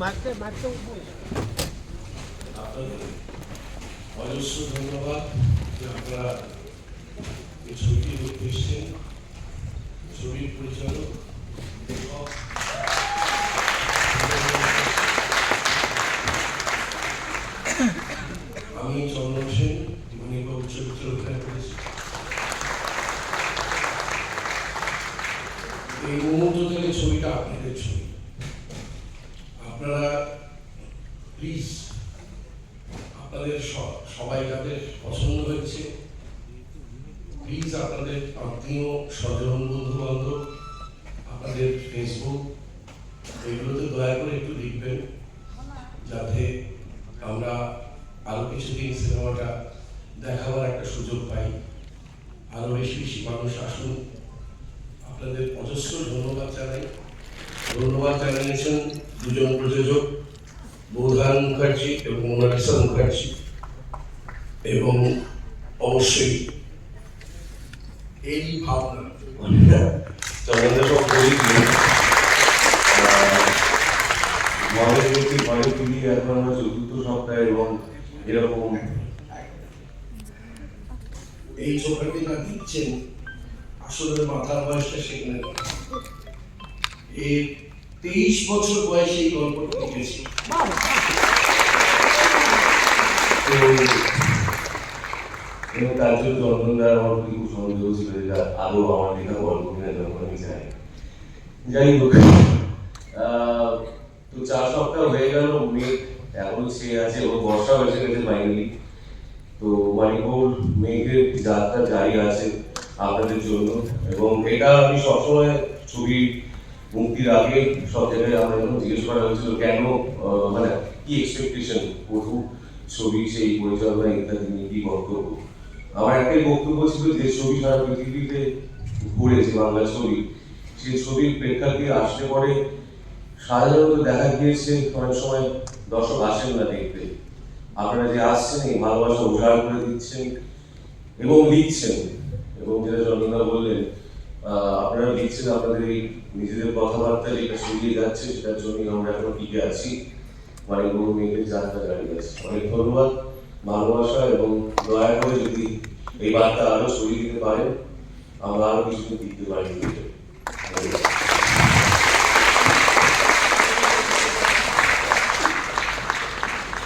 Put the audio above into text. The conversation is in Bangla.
মারতে মারতে অজস্র ধন্যবাদ যে আপনারা এই ছবিটি দেখতে এসছেন ছবির পরিচালক আমি চন্দন সেন মণিবাবু চরিত্র অভিনয় করেছি। এই মুহূর্ত থেকে ছবিটা আপনাদের ছবি। আপনারা প্লিজ আপনাদের সবাই যাদের পছন্দ হয়েছে প্লিজ আপনাদের আত্মীয় স্বজন বন্ধু বান্ধব আপনাদের ফেসবুক এগুলোতে দয়া করে একটু লিখবেন, যাতে আমরা আরও কিছুদিন সিনেমাটা দেখাবার একটা সুযোগ পাই। আরও বেশি বেশি মানুষ আসুন। আপনাদের অজস্র ধন্যবাদ জানাই। ধন্যবাদ জানিয়েছেন দুজন প্রযোজক বোধান মুখার্জি এবং মোনালিসা মুখার্জি। এবং অবশ্যই এই ভাবনা। প্রতি ঘরে ফিরি এখন আমরা চতুর্থ সপ্তাহে এবং এরকম এই চোখাটি দিচ্ছেন আসলে মাথার বয়সটা সেখানে। তেইশ বছর বয়সে এই গল্পটা লিখেছি। এবং খুব সন্দেহ ছিল তো চার হয়ে গেল, মেঘ এখনও সে আছে ও বর্ষা হয়েছে গেছে ফাইনালি তো মানিকপুর মেঘের যাত্রা জারি আছে আপনাদের জন্য, এবং এটা আমি সবসময় ছবি মুক্তির আগে সব জায়গায় আমার যখন জিজ্ঞেস করা হয়েছিল, কেন মানে কি এক্সপেকটেশন প্রথম ছবি, সেই পরিচালনা, ইত্যাদি নিয়ে কি বক্তব্য? আমার একটাই বক্তব্য ছিল যে ছবি সারা পৃথিবীতে ঘুরেছে, বাংলা ছবি। সেই ছবির প্রেক্ষাগৃহে আসলে পরে সাধারণত দেখা গিয়েছে, অনেক সময় দর্শক আসেন না দেখতে। আপনারা যে আসছেন, এই ভালোবাসা উজাড় করে দিচ্ছেন এবং লিখছেন এবং যেটা চন্দনা বললেন আপনারা লিখছেন আপনাদের এই নিজেদের কথাবার্তা যেটা শুনিয়ে যাচ্ছে, সেটার জন্যই আমরা এখন টিকে আছি। মানে গুরু মেয়েদের যাত্রা দাঁড়িয়ে আছে অনেক ধন্যবাদ। ভালোবাসা এবং দয়া করে যদি এই বার্তা আরও সরিয়ে দিতে পারেন, আমরা আরও কিছুদিন দিতে পারি।